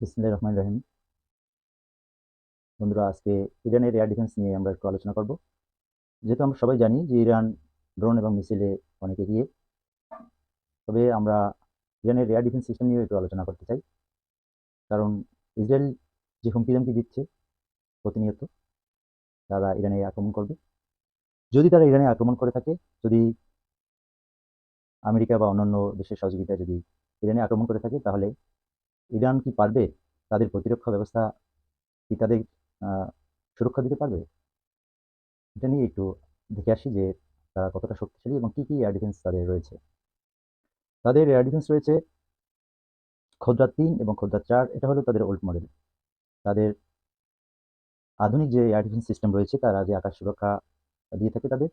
বিসমিল্লাহির রহমানির রহিম। বন্ধুরা, আজকে ইরানের এয়ার ডিফেন্স নিয়ে আমরা একটু আলোচনা করব। যেহেতু আমরা সবাই জানি যে ইরান ড্রোন এবং মিসাইলে অনেক এগিয়ে, তবে আমরা ইরানের এয়ার ডিফেন্স সিস্টেম নিয়ে একটু আলোচনা করতে চাই। কারণ ইসরায়েল যে হুমকি দামকি দিচ্ছে প্রতিনিয়ত, তারা ইরানে আক্রমণ করবে। যদি তারা ইরানে আক্রমণ করে থাকে, যদি আমেরিকা বা অন্যান্য দেশের সহযোগিতায় যদি ইরানে আক্রমণ করে থাকে, তাহলে ইরান কি পারবে? তাদের প্রতিরক্ষা ব্যবস্থা কি তাদের সুরক্ষা দিতে পারবে? এটা নিয়ে একটু দেখে আসি যে তারা কতটা শক্তিশালী এবং কী কী এয়ার ডিফেন্স তাদের রয়েছে। তাদের এয়ার ডিফেন্স রয়েছে খোদ্রা তিন এবং খোদ্রা চার। এটা হলো তাদের ওল্ড মডেল তাদের আধুনিক যে এয়ার ডিফেন্স সিস্টেম রয়েছে, তারা যে আকাশ সুরক্ষা দিয়ে থাকে তাদের।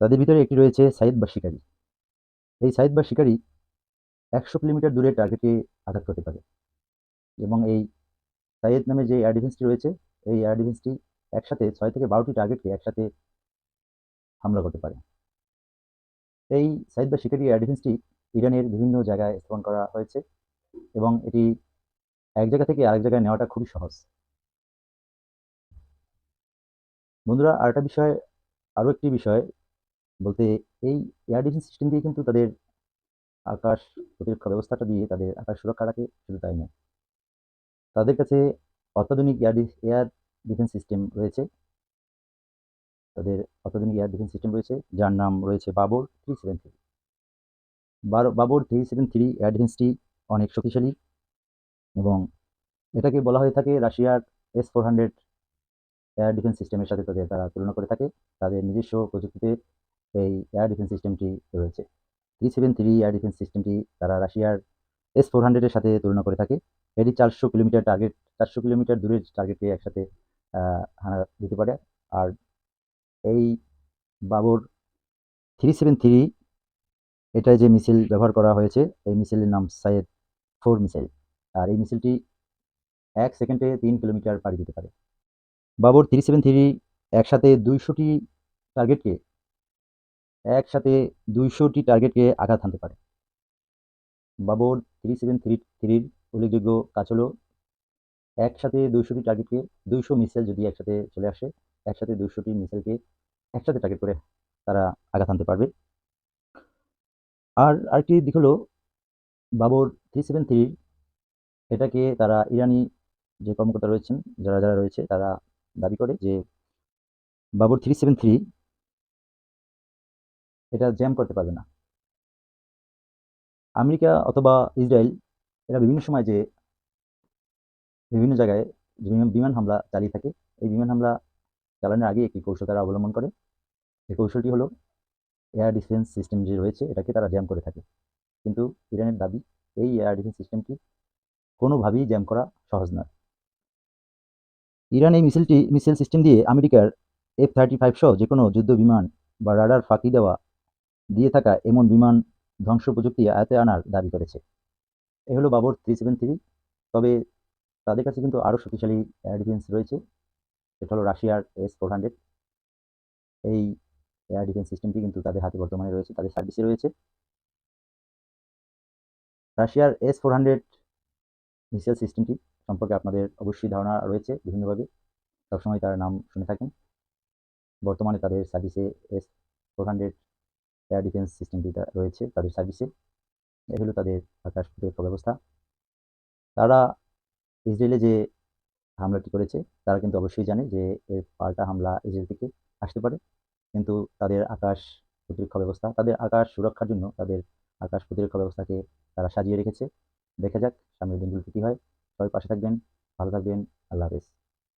তাদের ভিতরে একটি রয়েছে সাইদ বা শিকারি। এই সাইদ বা শিকারি একশো কিলোমিটার দূরে টার্গেটে আঘাত করতে পারে। এবং এই সাইয়েদ নামে যে এয়ার ডিফেন্সটি রয়েছে, এই এয়ার ডিফেন্সটি একসাথে ছয় থেকে বারোটি টার্গেটকে একসাথে হামলা করতে পারে। এই সাইদ বা শিকারি এয়ার ডিফেন্সটি ইরানের বিভিন্ন জায়গায় স্থাপন করা হয়েছে এবং এটি এক জায়গা থেকে আরেক জায়গায় নেওয়াটা খুবই সহজ। বন্ধুরা, আরেকটা বিষয়, আরও একটি বিষয় বলতে এই এয়ার ডিফেন্স সিস্টেম দিয়ে কিন্তু তাদের আকাশ প্রতিরক্ষা ব্যবস্থাটা দিয়ে তাদের আকাশ সুরক্ষা রাখে শুধু তাই নয়। তাদের কাছে অত্যাধুনিক এয়ার এয়ার ডিফেন্স সিস্টেম রয়েছে। তাদের অত্যাধুনিক এয়ার ডিফেন্স সিস্টেম রয়েছে, যার নাম রয়েছে বাবর থ্রি সেভেন থ্রি বারো, Babur three seven three air ডিফেন্সটি অনেক শক্তিশালী এবং এটাকে বলা হয়ে থাকে রাশিয়ার S four hundred air defence সিস্টেমের সাথে তাদের তারা তুলনা করে থাকে। তাদের নিজস্ব প্রযুক্তিতে এই এয়ার ডিফেন্স সিস্টেমটি রয়েছে। Three seven three air defence সিস্টেমটি তারা রাশিয়ার এস ফোর হান্ড্রেডের সাথে তুলনা করে থাকে। এটি চারশো কিলোমিটার টার্গেট চারশো কিলোমিটার দূরের টার্গেটকে একসাথে হানা দিতে পারে। আর এই বাবর থ্রি সেভেন থ্রি এটা যে মিসাইল ব্যবহার করা হয়েছে, এই মিসাইলের নাম সাইয়েদ ফোর মিসাইল। আর এই মিসাইলটি এক সেকেন্ডে তিন কিলোমিটার পাড়ি দিতে পারে। বাবর থ্রি সেভেন থ্রি একসাথে দুইশোটি টার্গেটকে একসাথে দুইশোটি টার্গেটকে আঘাত হানতে পারে। বাবর থ্রি সেভেন থ্রি থ্রির উল্লেখযোগ্য কাজ হলো, একসাথে দুইশোটি টার্গেটকে দুইশো মিসাইল যদি একসাথে চলে আসে, একসাথে দুইশোটি মিসাইলকে একসাথে টার্গেট করে তারা আঘাত হানতে পারবে। আর আরেকটি দিক হলো, বাবর থ্রি সেভেন থ্রি এটাকে তারা ইরানি যে কর্মকর্তা রয়েছেন, যারা যারা রয়েছে তারা দাবি করে যে, বাবর থ্রি সেভেন থ্রি এটা জ্যাম করতে পারবে না। আমেরিকা অথবা ইসরায়েল, এরা বিভিন্ন সময় যে বিভিন্ন জায়গায় বিমান- হামলা চালিয়ে থাকে, এই বিমান হামলা চালানোর আগে একটি কৌশল তারা অবলম্বন করে। এই কৌশলটি হলো এয়ার ডিফেন্স সিস্টেম যে রয়েছে, এটাকে তারা জ্যাম করে থাকে। কিন্তু ইরানের দাবি, এই এয়ার ডিফেন্স সিস্টেমটি কোনোভাবেই জ্যাম করা সহজ নয়। ইরান এই মিসাইলটি মিসাইল সিস্টেম দিয়ে আমেরিকার এফ থার্টি ফাইভ সহ যে কোনো যুদ্ধ বিমান বা রাডার ফাঁকি দেওয়া দিয়ে থাকা এমন বিমান ধ্বংস প্রযুক্তি আয়তে আনার দাবি করেছে। এ হলো বাবর থ্রি সেভেন থ্রি। তবে তাদের কাছে কিন্তু আরও শক্তিশালী এয়ার ডিফেন্স রয়েছে। সেটা হলো রাশিয়ার এস ফোর হান্ড্রেড। এই এয়ার ডিফেন্স সিস্টেমটি কিন্তু তাদের হাতে বর্তমানে রয়েছে, তাদের সার্ভিসে রয়েছে। রাশিয়ার এস ফোর হান্ড্রেড মিসাইল সিস্টেমটি সম্পর্কে আপনাদের অবশ্যই ধারণা রয়েছে বিভিন্নভাবে। সবসময় তার নাম শুনে থাকেন। বর্তমানে তাদের সার্ভিসে S four hundred air defence সিস্টেমটি তা- রয়েছে, তাদের সার্ভিসে এগুলো তাদের আকাশ প্রতিরক্ষা ব্যবস্থা। তারা ইসরায়েলে যে হামলাটি করেছে, তারা কিন্তু অবশ্যই জানে যে এর পাল্টা হামলা ইসরায়েল থেকে আসতে পারে। কিন্তু তাদের আকাশ প্রতিরক্ষা ব্যবস্থা, তাদের আকাশ সুরক্ষার জন্য তাদের আকাশ প্রতিরক্ষা ব্যবস্থাকে তারা সাজিয়ে রেখেছে। দেখা যাক, সামনের দিনগুলোতে কী হয়। সবাই পাশে থাকবেন, ভালো থাকবেন, আল্লাহ হাফেজ।